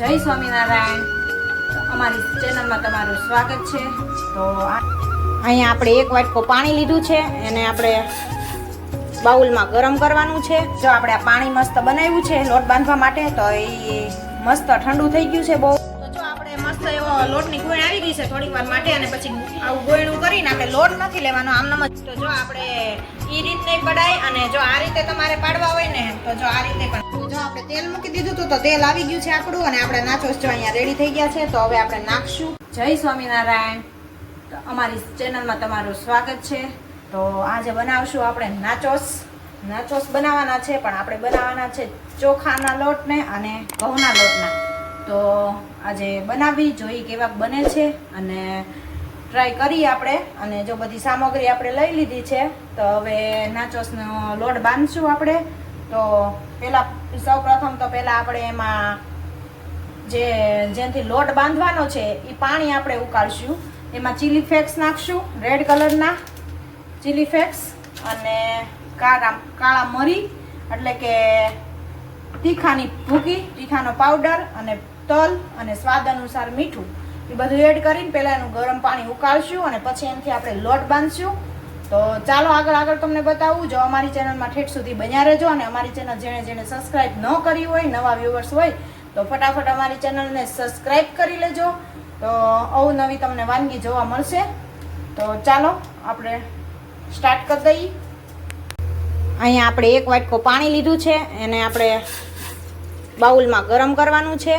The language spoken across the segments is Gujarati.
જય સ્વામિનારાયણ. અમારી ચેનલમાં તમારું સ્વાગત છે. તો અહીંયા આપણે એક વાટકો પાણી લીધું છે. એને આપણે બાઉલમાં ગરમ કરવાનું છે. જો આપણે આ પાણી મસ્ત બનાવ્યું છે લોટ બાંધવા માટે, તો એ મસ્ત ઠંડુ થઈ ગયું છે બહુ. તો મસ્ત એવો લોટની ગોળ આવી ગઈ છે થોડીક વાર માટે અને પછી આવું ગોળનું કરીને આપણે લોટ નથી લેવાનો. આમ જ તો જો આપણે ઈ રીત નહીં પડાય અને જો આ રીતે તમારે પાડવા હોય ને, તો જો આ રીતે પણ. જો આપણે તેલ મૂકી દીધું હતું તો તેલ આવી ગયું છે આપણું અને આપણે નાચોસ જો અહીંયા રેડી થઈ ગયા છે, તો હવે આપણે નાખશું. જય સ્વામિનારાયણ. અમારી ચેનલમાં તમારું સ્વાગત છે. તો આજે બનાવશું આપણે નાચોસ. નાચોસ બનાવવાના છે, પણ આપણે બનાવવાના છે ચોખાના લોટને અને ઘઉંના લોટના. તો આજે બનાવી, જોઈ કેવા બને છે અને ટ્રાય કરીએ આપણે. અને જો બધી સામગ્રી આપણે લઈ લીધી છે, તો હવે નાચોસનો લોટ બાંધશું આપણે. તો પહેલાં સૌ પ્રથમ તો પહેલાં આપણે એમાં જે જેથી લોટ બાંધવાનો છે એ પાણી આપણે ઉકાળશું. એમાં ચીલી ફ્લેક્સ નાખશું, રેડ કલરના ચીલી ફ્લેક્સ અને કાળા કાળા મરી, એટલે કે તીખાની ભૂકી, તીખાનો પાવડર અને તલ અને સ્વાદ અનુસાર મીઠું. એ બધું એડ કરીને પહેલાં એનું ગરમ પાણી ઉકાળશું અને પછી એનાથી આપણે લોટ બાંધશું. તો ચાલો આગળ આગળ તમને બતાવું. જો અમારી ચેનલમાં ઠેઠ સુધી બન્યા રહેજો અને અમારી ચેનલ જેણે જેણે સબસ્ક્રાઈબ ન કરી હોય, નવા વ્યૂવર્સ હોય, તો ફટાફટ અમારી ચેનલને સબસ્ક્રાઈબ કરી લેજો. તો અવનવી તમને વાનગી જોવા મળશે. તો ચાલો આપણે સ્ટાર્ટ કરી દઈએ. અહીંયા આપણે એક વાટકો પાણી લીધું છે. એને આપણે બાઉલમાં ગરમ કરવાનું છે.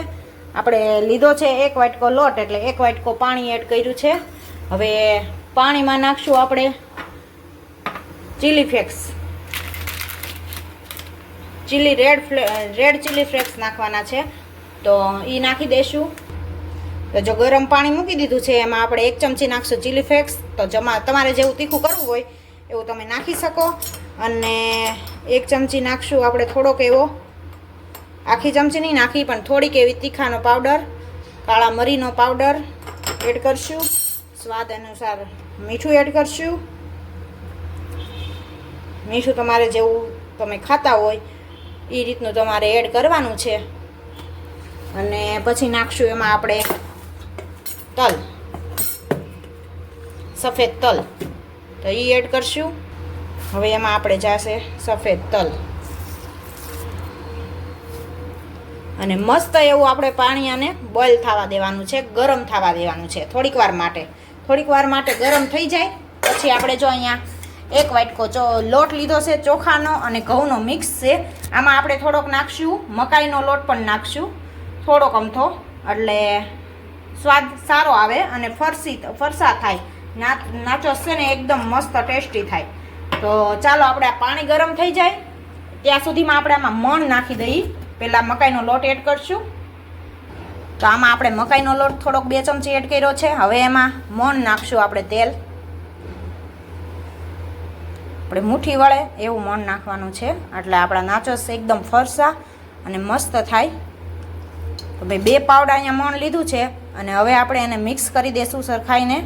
આપણે લીધો છે એક વાટકો લોટ, એટલે એક વાટકો પાણી એડ કર્યું છે. હવે પાણીમાં નાખશું આપણે ચીલી ફ્લેક્સ ચીલી રેડ ફ્લે રેડ ચીલી ફ્લેક્સ નાખવાના છે. તો એ નાખી દઈશું તો જો ગરમ પાણી મૂકી દીધું છે, એમાં આપણે એક ચમચી નાખશું ચીલી ફ્લેક્સ તો જમા, તમારે જેવું તીખું કરવું હોય, એવું તમે નાખી શકો. અને એક ચમચી નાખશું આપણે થોડોક એવો આખી ચમચી નહીં, નાખી પણ થોડીક એવી તીખાનો પાવડર, કાળા મરીનો પાવડર એડ કરશું. સ્વાદ અનુસાર મીઠું એડ કરશું. મીઠું તમારે જેવું તમે ખાતા હોય એ રીતનું તમારે એડ કરવાનું છે. અને પછી નાખશું એમાં આપણે તલ, સફેદ તલ. તો એ એડ કરશું. હવે એમાં આપણે જશે સફેદ તલ. અને મસ્ત એવું આપણે પાણી આને બોઇલ થવા દેવાનું છે, ગરમ થવા દેવાનું છે, થોડીક વાર માટે. થોડીક વાર માટે ગરમ થઈ જાય, પછી આપણે જો અહીંયા એક વાટકો ચો લોટ લીધો છે ચોખાનો અને ઘઉંનો મિક્સ છે. આમાં આપણે થોડોક નાખશું, મકાઈનો લોટ પણ નાખશું. થોડોક અમથો એટલે સ્વાદ સારો આવે અને ફરસી, ફરસા થાય. ના, નાચો છે ને એકદમ મસ્ત ટેસ્ટી થાય. તો ચાલો આપણે આ પાણી ગરમ થઈ જાય. ત્યાં સુધીમાં આપણે આમાં મણ નાખી દઈએ. પહેલાં મકાઈનો લોટ એડ કરશું. તો આમાં આપણે મકાઈનો લોટ થોડોક બે ચમચી એડ કર્યો છે. હવે એમાં મોણ નાખશું આપણે તેલ. આપણે મુઠ્ઠી વળે એવું મોણ નાખવાનું છે. એટલે આપણા નાચોસ એકદમ ફરસા અને મસ્ત થાય. તો ભાઈ બે પાવડા અહીંયા મોણ લીધું છે અને હવે આપણે એને મિક્સ કરી દઈશું સરખાઈને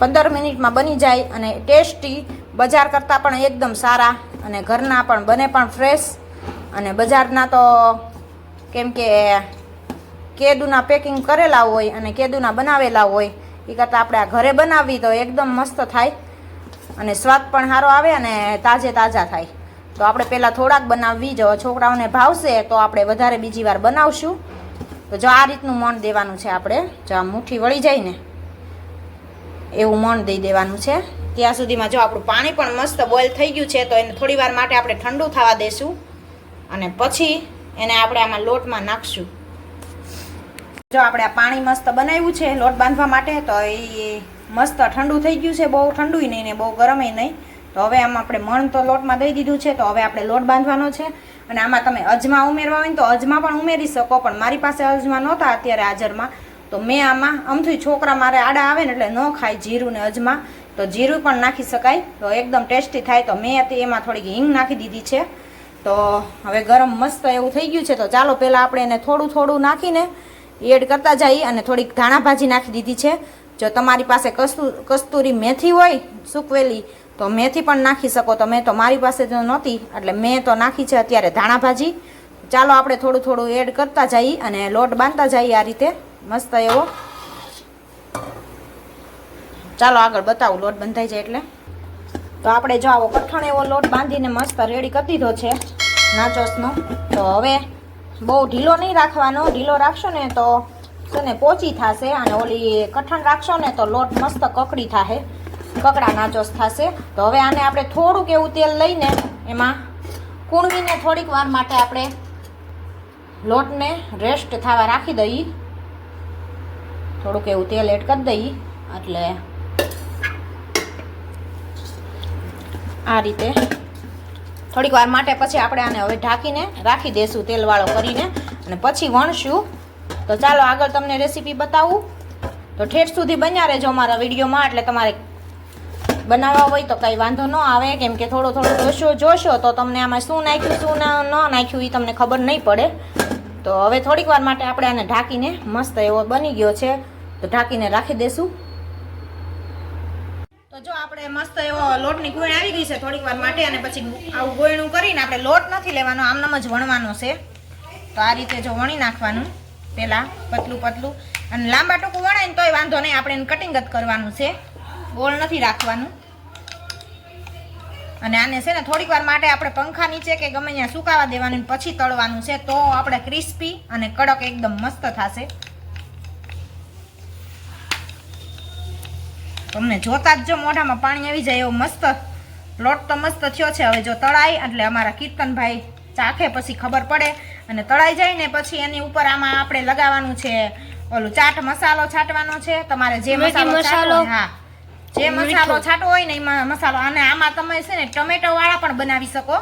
પંદર મિનિટમાં બની જાય અને ટેસ્ટી બજાર કરતાં પણ એકદમ સારા અને ઘરના પણ બને પણ ફ્રેશ અને બજારના તો કેમ કે કેદુના પેકિંગ કરેલા હોય અને કેદુના બનાવેલા હોય એ કરતાં આપણે આ ઘરે બનાવવી તો એકદમ મસ્ત થાય. અને સ્વાદ પણ સારો આવે અને તાજે તાજા થાય. તો આપણે પહેલાં થોડાક બનાવવી જો છોકરાઓને ભાવશે તો આપણે વધારે બીજી વાર બનાવશું. તો જો આ રીતનું મણ દેવાનું છે આપણે. જો આ મુઠ્ઠી વળી જાય ને, એવું મણ દઈ દેવાનું છે. ત્યાં સુધીમાં જો આપણું પાણી પણ મસ્ત બોઇલ થઈ ગયું છે, તો એને થોડી વાર માટે આપણે ઠંડુ થવા દેશું અને પછી એને આપણે આમાં લોટમાં નાખશું. જો આપણે આ પાણી મસ્ત બનાવ્યું છે, લોટ બાંધવા માટે, તો એ મસ્ત ઠંડુ થઈ ગયું છે, બહુ ઠંડુય નહીં ને બહુ ગરમય નહીં. તો હવે આમાં આપણે મણ તો લોટમાં દઈ દીધું છે, તો હવે આપણે લોટ બાંધવાનો છે. અને આમાં તમે અજમા ઉમેરવા હોય ને તો અજમા પણ ઉમેરી શકો, પણ મારી પાસે અજમા નહોતા અત્યારે હાજરમાં. તો મેં આમાં આમથી છોકરા મારે આડા આવે ને એટલે ન ખાય જીરું ને અજમા. તો જીરું પણ નાખી શકાય. તો એકદમ ટેસ્ટી થાય. તો મેં હતી એમાં થોડીક હિંગ નાખી દીધી છે. તો હવે ગરમ મસ્ત એવું થઈ ગયું છે. તો ચાલો પહેલાં આપણે એને થોડું થોડું નાખીને એડ કરતા જઈએ અને થોડીક ધાણા ભાજી નાખી દીધી છે. જો તમારી પાસે કસ્તુ, કસ્તુરી મેથી હોય સૂકવેલી, તો મેથી પણ નાખી શકો તો મેં તો મારી પાસે તો નહોતી, એટલે મેં તો નાખી છે અત્યારે ધાણા ભાજી. ચાલો આપણે થોડું થોડું એડ કરતા જઈએ અને લોટ બાંધતા જઈએ આ રીતે. મસ્ત એવો ચાલો આગળ બતાવું, લોટ બંધાઈ જાય એટલે. તો આપણે જો આવો કઠણ એવો લોટ બાંધીને મસ્ત રેડી કરી દીધો છે, નાચોસનો. તો હવે બહુ ઢીલો નહીં રાખવાનો, ઢીલો રાખશો ને તો છે ને પોચી થશે અને ઓલી કઠણ રાખશો ને તો લોટ મસ્ત કકડી થાશે કકડા નાચોસ થશે. તો હવે આને આપણે થોડુંક એવું તેલ લઈને એમાં કૂણવીને થોડીક વાર માટે આપણે લોટને રેસ્ટ થવા રાખી દઈએ. થોડુંક એવું તેલ એડ કરી દઈએ, એટલે આ રીતે. થોડીક વાર માટે પછી આપણે આને હવે ઢાંકીને રાખી દઈશું તેલવાળો કરીને અને પછી વણશું. તો ચાલો આગળ તમને રેસીપી બતાવું. તો ઠેઠ સુધી બન્યા રહેજો અમારા વિડીયોમાં, એટલે તમારે બનાવવા હોય તો કંઈ વાંધો ન આવે. કેમ કે થોડો થોડો જોશો જોશો તો તમને આમાં શું નાખ્યું, શું ના- નાખ્યું એ તમને ખબર નહીં પડે. તો હવે થોડીક વાર માટે આપણે આને ઢાંકીને મસ્ત એવો બની ગયો છે. તો ઢાંકીને રાખી દઈશું જો આપણે મસ્ત એવો લોટની ગોળ આવી ગઈ છે થોડીક વાર માટે અને પછી આવું ગોળનું કરીને આપણે લોટ નથી લેવાનો આમનામ જ વણવાનો છે. તો આ રીતે જો વણી નાખવાનું પહેલાં પતલું પતલું. અને લાંબા ટૂંકું વણાય ને તોય વાંધો નહીં, આપણે એને કટિંગ જ કરવાનું છે. ગોળ નથી રાખવાનું. અને આને છે ને થોડીક વાર માટે આપણે પંખા નીચે કે ગમે ત્યાં સુકાવા દેવાનું પછી તળવાનું છે, તો આપણે ક્રિસ્પી અને કડક એકદમ મસ્ત થશે. તમને જોતા જ જો મોઢામાં પાણી આવી જાય એવો મસ્ત લોટ તો મસ્ત થયો છે. હવે જો તળાય એટલે અમારા કીર્તનભાઈ ચાખે પછી ખબર પડે. અને તળાઈ જાય ને પછી એની ઉપર આમાં આપણે લગાવવાનું છે ઓલું ચાટ મસાલો છાંટવાનો છે. તમારે જે મસાલો છાંટવો હોય, હા. જે મસાલો છાંટવો હોય ને એમાં મસાલો. અને આમાં તમે છે ને ટમેટો વાળા પણ બનાવી શકો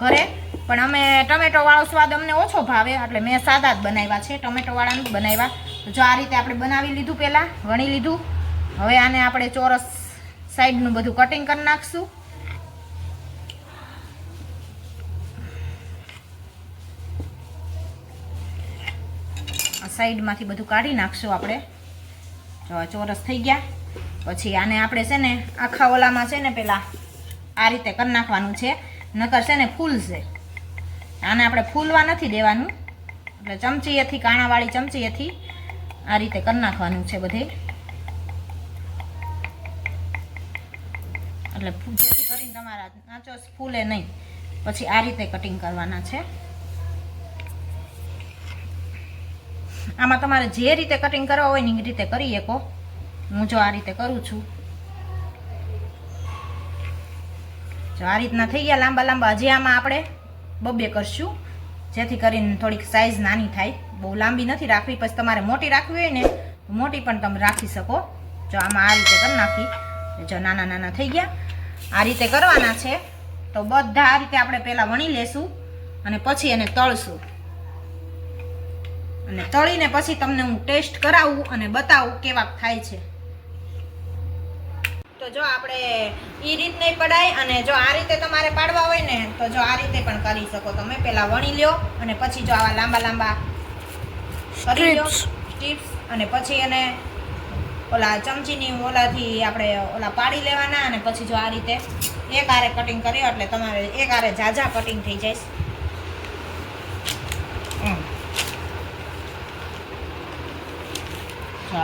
ઘરે. પણ અમે ટમેટો વાળો સ્વાદ અમને ઓછો ભાવે એટલે મેં સાદા જ બનાવ્યા છે. ટમેટો વાળાનું બનાવ્યા. જો આ રીતે આપણે બનાવી લીધું પહેલાં વણી લીધું. હવે આને આપણે ચોરસ સાઈડનું બધું કટિંગ કરી નાખશું. સાઈડમાંથી બધું કાઢી નાખશું આપણે. ચોરસ થઈ ગયા. પછી આને આપણે છે ને આખા ઓલામાં છે ને પેલા આ રીતે કરી નાખવાનું છે. નકર છે ને ફૂલશે. આને આપણે ફૂલવા નથી દેવાનું. એટલે ચમચીએથી, કાણાવાળી ચમચીએથી આ રીતે કરી નાખવાનું છે બધે. એટલે જેથી કરીને તમારા નાચોસ ફૂલે નહીં. પછી આ રીતે કટિંગ કરવાના છે. આમાં તમારે જે રીતે કટિંગ કરવા હોય ને એ રીતે કરી શકો. હું જો આ રીતે કરું છું. જો આ રીતના થઈ ગયા લાંબા લાંબા, હજી આમાં આપણે બબ્બે કરશું. જેથી કરીને થોડીક સાઇઝ નાની થાય. બહુ લાંબી નથી રાખવી, પછી તમારે મોટી રાખવી હોય ને મોટી પણ તમે રાખી શકો. જો આમાં આ રીતે કરી નાખી. જો નાના નાના થઈ ગયા આ રીતે કરવાના છે. તો બધા આ રીતે આપણે પહેલાં વણી લેશું અને પછી એને તળશું. અને તળીને પછી તમને હું ટેસ્ટ કરાવું અને બતાવું કેવા થાય છે. તો જો આપણે એ રીત નહીં પડાય અને જો આ રીતે તમારે પાડવા હોય ને તો જો આ રીતે પણ કરી શકો તમે. પહેલાં વણી લ્યો અને પછી જો આવા લાંબા લાંબા કરી લો સ્ટીપ્સ અને પછી એને ઓલા ચમચીની ઓલાથી આપણે ઓલા પાડી લેવાના અને પછી જો આ રીતે એક આરે કટિંગ કર્યો એટલે તમારે એક આરે ઝાઝા કટિંગ થઈ જાય.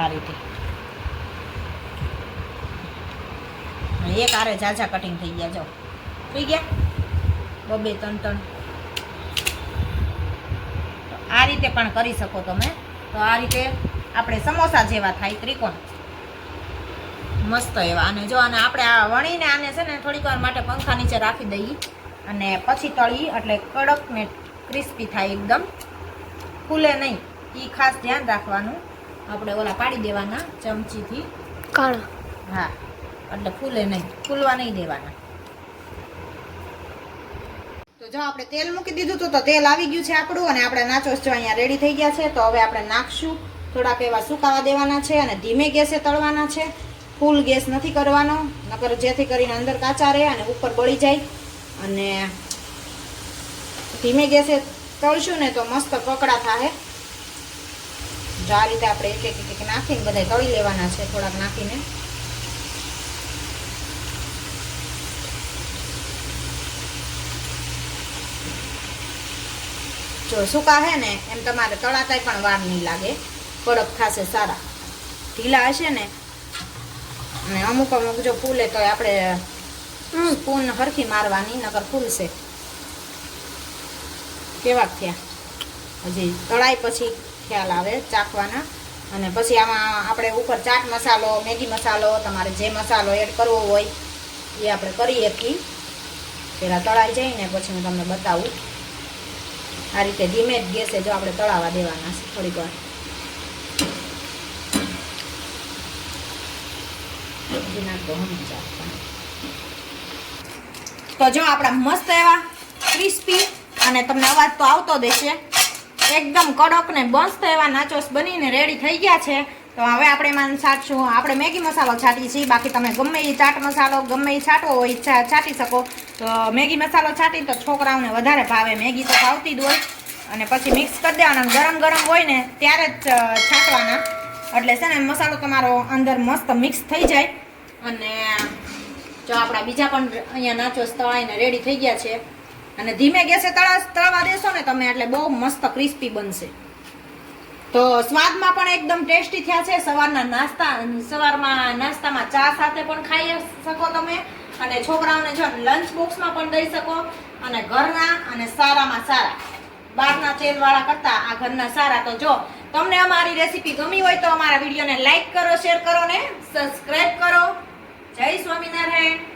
આ રીતે. એક આરે ઝાઝા કટિંગ થઈ ગયા, જો. થઈ ગયા? બબે ત્રણ ત્રણ. આ રીતે પણ કરી શકો તમે. તો આ રીતે આપણે સમોસા જેવા થાય ત્રિકોણ. મસ્ત એવા. અને જો અને આપણે આ વણીને આને છે ને થોડીક વાર માટે પંખા નીચે રાખી દઈએ અને પછી તળી એટલે કડક ને ક્રિસ્પી થાય એકદમ. ફૂલે નહીં એ ખાસ ધ્યાન રાખવાનું. આપણે ઓલા પાડી દેવાના ચમચીથી. હા એટલે ફૂલે નહીં ફૂલવા નહીં દેવાના. તો જો આપણે તેલ મૂકી દીધું હતું તો તેલ આવી ગયું છે આપણું અને આપણે નાચોસ જો અહીંયા રેડી થઈ ગયા છે તો હવે આપણે નાખશું. થોડાક એવા સુકાવા દેવાના છે અને ધીમે ગેસે તળવાના છે. ફૂલ ગેસ નથી કરવાનો, નકર જેથી કરીને અંદર કાચા રહે અને ઉપર બળી જાય. અને ધીમે ગેસે તળશું ને તો મસ્ત કકડા થાય જો આ રીતે આપણે એક એક નાખીને બધા તળી લેવાના છે, થોડાક નાખીને. જો સૂકા હે ને, એમ તમારે તળાતાય પણ વાર નહીં લાગે. કડક ખાશે સારા. ઢીલા હશે ને અને અમુક અમુક જો ફૂલે તો આપણે સ્પૂન હરખી મારવાની નકર ફૂલશે. કેવા થયા? હજી તળાઈ પછી ખ્યાલ આવે ચાખવાના. અને પછી આમાં આપણે ઉપર ચાટ મસાલો મેગી મસાલો તમારે જે મસાલો એડ કરવો હોય એ આપણે કરીએ શકીએ પહેલાં તળાઈ જઈને પછી હું તમને બતાવું. આ રીતે ધીમે જ ગેસે જો આપણે તળાવા દેવાના છે થોડીક વાર હજી નાખો હમણાં ચાખવા. તો જો આપણા મસ્ત એવા ક્રિસ્પી અને તમને અવાજ તો આવતો દેશે એકદમ કડક ને મસ્ત એવા નાચોસ બનીને રેડી થઈ ગયા છે. તો હવે આપણે એમાં છાંટશું. આપણે મેગી મસાલો છાંટીએ છીએ. બાકી તમે ગમે એ ચાટ મસાલો, ગમે એ છાંટવો હોય છાંટી શકો. તો મેગી મસાલો છાંટી તો છોકરાઓને વધારે ભાવે. મેગી તો ભાવતી જ હોય. અને પછી મિક્સ કરી દેવાના. ગરમ ગરમ હોય ને ત્યારે જ છાંટવાના. એટલે છે ને મસાલો તમારો અંદર મસ્ત મિક્સ થઈ જાય. અને જો આપણા બીજા પણ અહીંયા નાચોસ તળાઈને રેડી થઈ ગયા છે. અને ધીમે ગેસે તળા તળવા દેશો ને તમે, એટલે બહુ મસ્ત ક્રિસ્પી બનશે. તો સ્વાદમાં પણ એકદમ ટેસ્ટી થયા છે. સવારના નાસ્તા, સવારમાં નાસ્તામાં ચા સાથે પણ ખાઈ શકો તમે. અને છોકરાઓને જો લંચ બોક્સમાં પણ દઈ શકો. અને ઘરના અને સારામાં સારા. બહારના તેલવાળા કરતાં આ ઘરના સારા. તો જો તમને અમારી રેસીપી ગમી હોય તો અમારા વિડીયોને લાઈક કરો શેર કરો ને સબસ્ક્રાઈબ કરો. જય સ્વામિનારાયણ